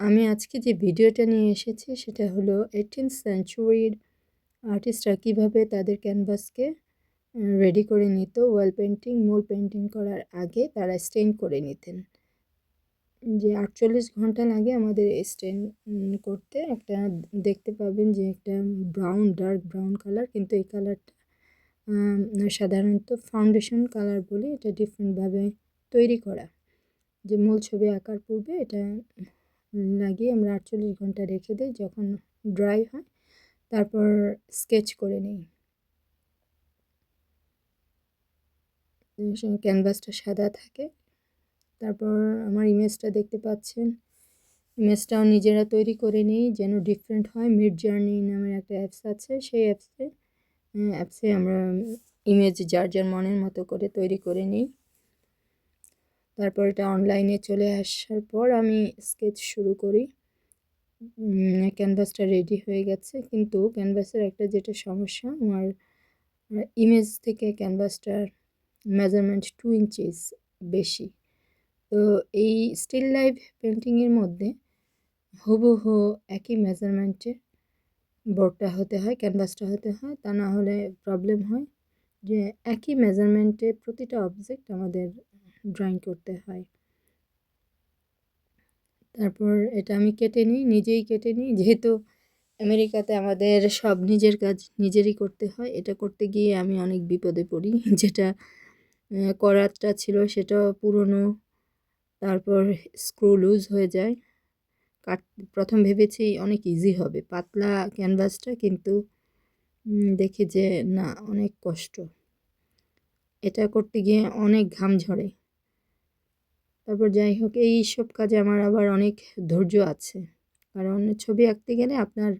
আমি আজকে যে ভিডিওটা নিয়ে এসেছি সেটা হলো এইটিন সেঞ্চুরির আর্টিস্টরা কীভাবে তাদের ক্যানভাসকে রেডি করে নিত ওয়াল পেন্টিং মূল পেন্টিং করার আগে তারা স্টেন করে নিতেন। যে আটচল্লিশ ঘণ্টা লাগে আমাদের স্টেন করতে একটা দেখতে পাবেন যে একটা ব্রাউন ডার্ক ব্রাউন কালার কিন্তু এই কালারটা সাধারণত ফাউন্ডেশন কালার বলে এটা ডিফারেন্টভাবে তৈরি করা। যে মূল ছবি আঁকার পূর্বে এটা লাগিয়ে আমরা আটচল্লিশ ঘণ্টা রেখে দিই যখন ড্রাই হয়, তারপর স্কেচ করে নিই। ক্যানভাসটা সাদা থাকে। তারপর আমার ইমেজটা দেখতে পাচ্ছেন। ইমেজটাও নিজেরা তৈরি করে নিই, যেন ডিফারেন্ট হয়। মিড জার্নি নামের একটা অ্যাপস আছে, সেই অ্যাপসে অ্যাপসে আমরা ইমেজ যার যার মনের মতো করে তৈরি করে নিই। তারপর এটা অনলাইনে চলে আসার পর আমি স্কেচ শুরু করি। ক্যানভাসটা রেডি হয়ে গেছে। কিন্তু ক্যানভাসের একটা যেটা সমস্যা, আমার ইমেজ থেকে ক্যানভাসটার মেজারমেন্ট টু ইঞ্চিস বেশি। তো এই স্টিল লাইফ পেন্টিংয়ের মধ্যে হুবহু একই মেজারমেন্টে বোর্ডটা হতে হয় ক্যানভাসটা হতে হয়। তা না হলে প্রবলেম হয় যে একই মেজারমেন্টে প্রতিটা অবজেক্ট আমাদের ড্রয়িং করতে হয়। তারপর এটা আমি কেটে নিই, নিজেই কেটে নিই। যেহেতু আমেরিকাতে আমাদের সব নিজের কাজ নিজেরই করতে হয়, এটা করতে গিয়ে আমি অনেক বিপদে পড়ি। যেটা করাতটা ছিল সেটাও পুরনো, তারপর স্ক্রু লুজ হয়ে যায়। কাট, প্রথম ভেবেছি অনেক ইজি হবে, পাতলা ক্যানভাসটা কিন্তু দেখি যে না, অনেক কষ্ট। এটা করতে গিয়ে অনেক ঘাম ঝরে। তারপর যাই হোক এই সব কাজে আমার আবার অনেক ধৈর্য আছে। কারণ ছবি আঁকতে গেলে আপনার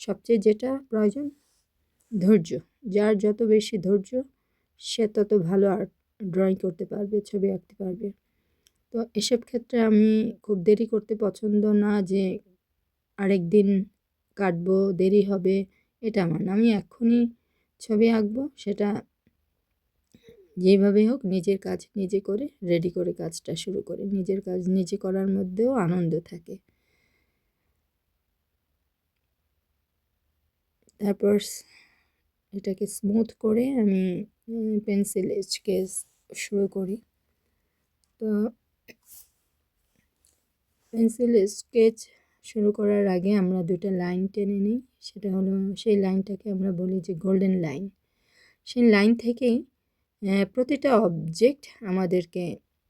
সবচেয়ে যেটা প্রয়োজন, ধৈর্য। যার যত বেশি ধৈর্য, সে তত ভালো আর্ট ড্রয়িং করতে পারবে, ছবি আঁকতে পারবে। তো এসব ক্ষেত্রে আমি খুব দেরি করতে পছন্দ না যে আরেক দিন কাটবো, দেরি হবে, এটা আমার আমি এখনই ছবি আঁকবো, সেটা যেভাবে হোক নিজের কাজ নিজে করে রেডি করে কাজটা শুরু করে। নিজের কাজ নিজে করার মধ্যেও আনন্দ থাকে। তারপর এটাকে স্মুথ করে আমি পেন্সিল স্কেচ শুরু করি। তো পেন্সিল স্কেচ শুরু করার আগে আমরা দুটা লাইন টেনে নিই। সেটা হলো, সেই লাইনটাকে আমরা বলি যে গোল্ডেন লাইন সেই লাইন থেকেই প্রতিটা অবজেক্ট আমাদেরকে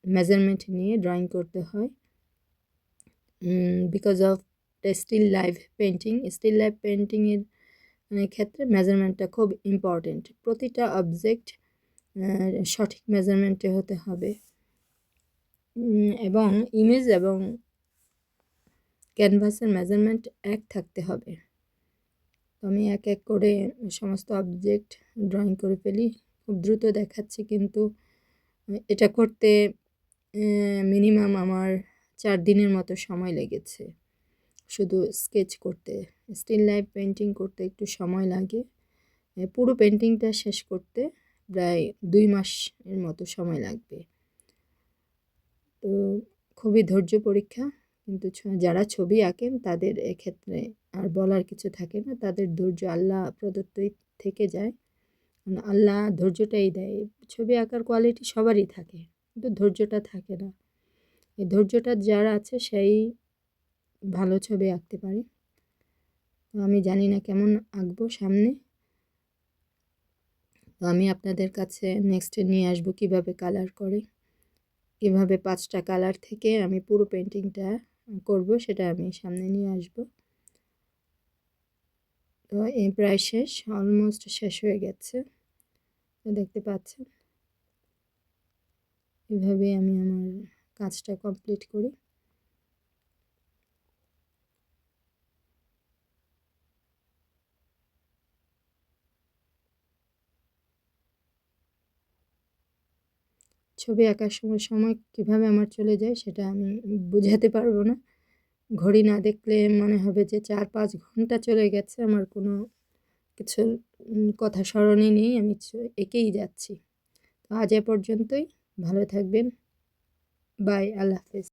মেজারমেন্ট নিয়ে ড্রয়িং করতে হয়। Because of still life painting still life পেন্টিংয়ের ক্ষেত্রে মেজারমেন্টটা খুব ইম্পর্টেন্ট প্রতিটা অবজেক্ট সঠিক মেজারমেন্টে হতে হবে। এবং ইমেজ এবং ক্যানভাসের মেজারমেন্ট এক থাকতে হবে। আমি এক এক করে সমস্ত অবজেক্ট ড্রয়িং করে ফেলি। খুব দ্রুত দেখাচ্ছি কিন্তু, এটা করতে মিনিমাম আমার চার দিনের মতো সময় লেগেছে। শুধু স্কেচ করতে স্টিল লাইফ পেন্টিং করতে একটু সময় লাগে। পুরো পেন্টিংটা শেষ করতে প্রায় দুই মাসের মতো সময় লাগবে। তো খুবই ধৈর্য পরীক্ষা, কিন্তু যারা ছবি আঁকেন তাদের এক্ষেত্রে আর বলার কিছু থাকে না, তাদের ধৈর্য আল্লাহ প্রদত্তই থেকে যায়। আল্লাহ ধৈর্যটাই দেয়। ছবি আঁকার কোয়ালিটি সবারই থাকে, কিন্তু ধৈর্যটা থাকে না। এই ধৈর্যটা যার আছে, সেই ভালো ছবি আঁকতে পারে। আমি জানি না কেমন আঁকবো সামনে। তো আমি আপনাদের কাছে নেক্সটে নিয়ে আসব কীভাবে কালার করে। কীভাবে পাঁচটা কালার থেকে আমি পুরো পেন্টিংটা করব সেটা আমি সামনে নিয়ে আসব। তো এই প্রায় শেষ অলমোস্ট শেষ হয়ে গেছে। দেখতে পাচ্ছেন। এভাবে আমি আমার কাজটা কমপ্লিট করি। ছবি আঁকার সময় সময় কীভাবে আমার চলে যায় সেটা আমি বোঝাতে পারব না। ঘড়ি না দেখলে মনে হবে যে চার পাঁচ ঘণ্টা চলে গেছে, আমার কোনো কিছু কথা স্মরণে নেই আমি একেই যাচ্ছি। তো আজ এ পর্যন্তই। ভালো থাকবেন। বাই, আল্লাহ হাফেজ।